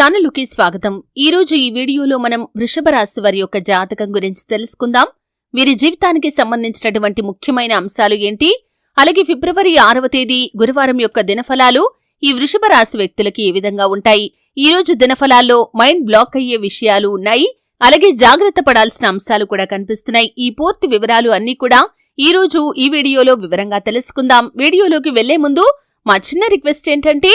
ఛానలుకి స్వాగతం. ఈ రోజు ఈ వీడియోలో మనం వృషభ రాశి వారి యొక్క జాతకం గురించి తెలుసుకుందాం. వీరి జీవితానికి సంబంధించినటువంటి ముఖ్యమైన అంశాలు ఏంటి? అలాగే ఫిబ్రవరి ఆరవ తేదీ గురువారం యొక్క దినఫలాలు ఈ వృషభ రాశి వ్యక్తులకి ఏ విధంగా ఉంటాయి? ఈ రోజు దినఫలాల్లో మైండ్ బ్లాక్ అయ్యే విషయాలు ఉన్నాయి. అలాగే జాగ్రత్త పడాల్సిన అంశాలు కూడా కనిపిస్తున్నాయి. ఈ పూర్తి వివరాలు అన్నీ కూడా ఈ రోజు ఈ వీడియోలో వివరంగా తెలుసుకుందాం. వీడియోలోకి వెళ్ళే ముందు మా చిన్న రిక్వెస్ట్ ఏంటంటే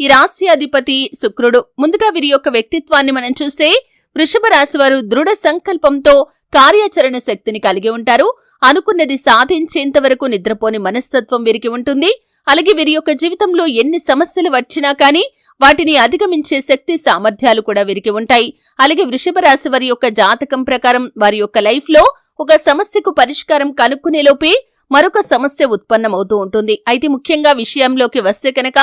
ఈ రాశి అధిపతి శుక్రుడు. ముందుగా వీరి యొక్క వ్యక్తిత్వాన్ని మనం చూస్తే వృషభ రాశి వారు దృఢ సంకల్పంతో కార్యాచరణ శక్తిని కలిగి ఉంటారు. అనుకున్నది సాధించేంత వరకు నిద్రపోని మనస్తత్వం వీరికి ఉంటుంది. అలాగే వీరి యొక్క జీవితంలో ఎన్ని సమస్యలు వచ్చినా కానీ వాటిని అధిగమించే శక్తి సామర్థ్యాలు కూడా వీరికి ఉంటాయి. అలాగే వృషభ రాశి వారి యొక్క జాతకం ప్రకారం వారి యొక్క లైఫ్లో ఒక సమస్యకు పరిష్కారం కనుక్కునేలోపే మరొక సమస్య ఉత్పన్నమవుతూ ఉంటుంది. అయితే ముఖ్యంగా విషయంలోకి వస్తే కనుక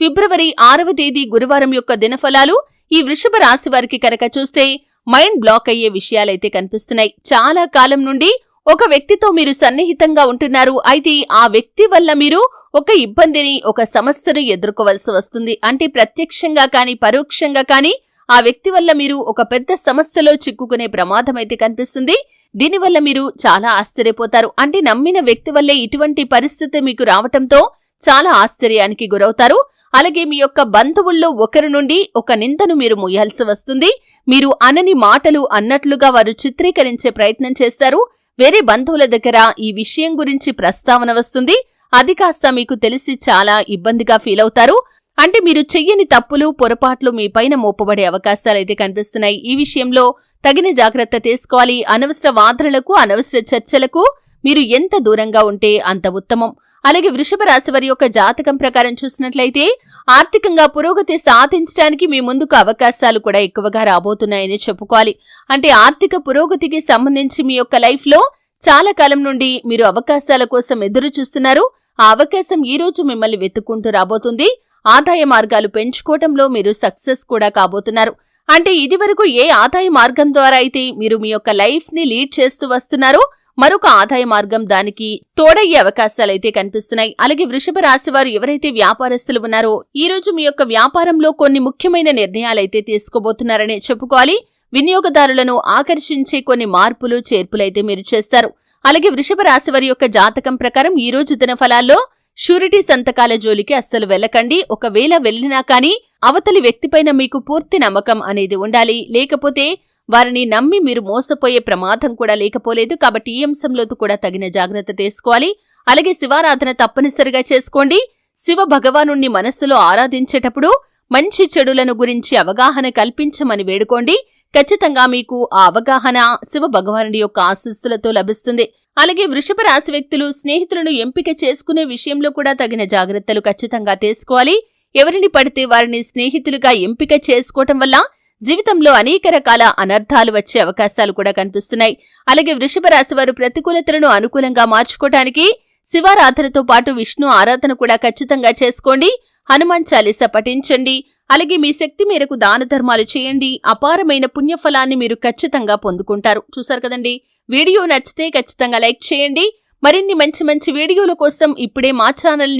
ఫిబ్రవరి ఆరవ తేదీ గురువారం యొక్క దినఫలాలు ఈ వృషభ రాశి వారికి కనుక చూస్తే మైండ్ బ్లాక్ అయ్యే విషయాలైతే కనిపిస్తున్నాయి. చాలా కాలం నుండి ఒక వ్యక్తితో మీరు సన్నిహితంగా ఉంటున్నారు. అయితే ఆ వ్యక్తి వల్ల మీరు ఒక ఇబ్బందిని ఒక సమస్యను ఎదుర్కోవలసి వస్తుంది. అంటే ప్రత్యక్షంగా కాని పరోక్షంగా కాని ఆ వ్యక్తి వల్ల మీరు ఒక పెద్ద సమస్యలో చిక్కుకునే ప్రమాదం అయితే కనిపిస్తుంది. దీనివల్ల మీరు చాలా ఆశ్చర్యపోతారు. అంటే నమ్మిన వ్యక్తి వల్లే ఇటువంటి పరిస్థితి మీకు రావటంతో చాలా ఆశ్చర్యానికి గురవుతారు. అలాగే మీ యొక్క బంధువుల్లో ఒకరి నుండి ఒక నిందను మీరు ముయ్యాల్సి వస్తుంది. మీరు అనని మాటలు అన్నట్లుగా వారు చిత్రీకరించే ప్రయత్నం చేస్తారు. వేరే బంధువుల దగ్గర ఈ విషయం గురించి ప్రస్తావన వస్తుంది. అది కాస్త మీకు తెలిసి చాలా ఇబ్బందిగా ఫీల్ అవుతారు. అంటే మీరు చెయ్యని తప్పులు పొరపాట్లు మీ పైన మోపబడే అవకాశాలైతే కనిపిస్తున్నాయి. ఈ విషయంలో తగిన జాగ్రత్త తీసుకోవాలి. అనవసర వాదనలకు అనవసర చర్చలకు మీరు ఎంత దూరంగా ఉంటే అంత ఉత్తమం. అలాగే వృషభ రాశి వారి యొక్క జాతకం ప్రకారం చూసినట్లయితే ఆర్థికంగా పురోగతి సాధించడానికి మీ ముందుకు అవకాశాలు కూడా ఎక్కువగా రాబోతున్నాయని చెప్పుకోవాలి. అంటే ఆర్థిక పురోగతికి సంబంధించి మీ యొక్క లైఫ్లో చాలా కాలం నుండి మీరు అవకాశాల కోసం ఎదురు చూస్తున్నారు. ఆ అవకాశం ఈ రోజు మిమ్మల్ని వెతుక్కుంటూ రాబోతుంది. ఆదాయ మార్గాలు పెంచుకోవటంలో మీరు సక్సెస్ కూడా కాబోతున్నారు. అంటే ఇదివరకు ఏ ఆదాయ మార్గం ద్వారా అయితే మీరు మీ యొక్క లైఫ్ని లీడ్ చేస్తూ వస్తున్నారో మరొక ఆదాయ మార్గం దానికి తోడయ్యే అవకాశాలైతే కనిపిస్తున్నాయి. అలాగే వృషభ రాశి వారు ఎవరైతే వ్యాపారస్తులు ఉన్నారో ఈ రోజు మీ యొక్క వ్యాపారంలో కొన్ని ముఖ్యమైన నిర్ణయాలైతే తీసుకోబోతున్నారనే చెప్పుకోవాలి. వినియోగదారులను ఆకర్షించే కొన్ని మార్పులు చేర్పులైతే మీరు చేస్తారు. అలాగే వృషభ రాశి వారి యొక్క జాతకం ప్రకారం ఈ రోజు దిన ఫలాల్లో షూరిటీ సంతకాల జోలికి అస్సలు వెళ్ళకండి. ఒకవేళ వెళ్ళినా కానీ అవతలి వ్యక్తిపైన మీకు పూర్తి నమ్మకం అనేది ఉండాలి. లేకపోతే వారిని నమ్మి మీరు మోసపోయే ప్రమాదం కూడా లేకపోలేదు కాబట్టి ఈ అంశంలో కూడా తగిన జాగ్రత్త తీసుకోవాలి. అలాగే శివారాధన తప్పనిసరిగా చేసుకోండి. శివ భగవాను మనస్సులో ఆరాధించేటప్పుడు మంచి చెడులను గురించి అవగాహన కల్పించమని వేడుకోండి. ఖచ్చితంగా మీకు ఆ అవగాహన శివ భగవానుడి యొక్క ఆశీస్సులతో లభిస్తుంది. అలాగే వృషభ రాశి వ్యక్తులు స్నేహితులను ఎంపిక చేసుకునే విషయంలో కూడా తగిన జాగ్రత్తలు ఖచ్చితంగా తీసుకోవాలి. ఎవరిని పడితే వారిని స్నేహితులుగా ఎంపిక చేసుకోవటం వల్ల జీవితంలో అనేక రకాల అనర్థాలు వచ్చే అవకాశాలు కూడా కనిపిస్తున్నాయి. అలాగే వృషభ రాశి వారు ప్రతికూలతలను అనుకూలంగా మార్చుకోవటానికి శివారాధనతో పాటు విష్ణు ఆరాధన కూడా ఖచ్చితంగా చేసుకోండి. హనుమాన్ చాలీస పఠించండి. అలాగే మీ శక్తి మేరకు దాన ధర్మాలు చేయండి. అపారమైన పుణ్యఫలాన్ని మీరు ఖచ్చితంగా పొందుకుంటారు. చూసారు కదండి? వీడియో నచ్చితే ఖచ్చితంగా లైక్ చేయండి. మరిన్ని మంచి మంచి వీడియోల కోసం ఇప్పుడే మా ఛానల్ని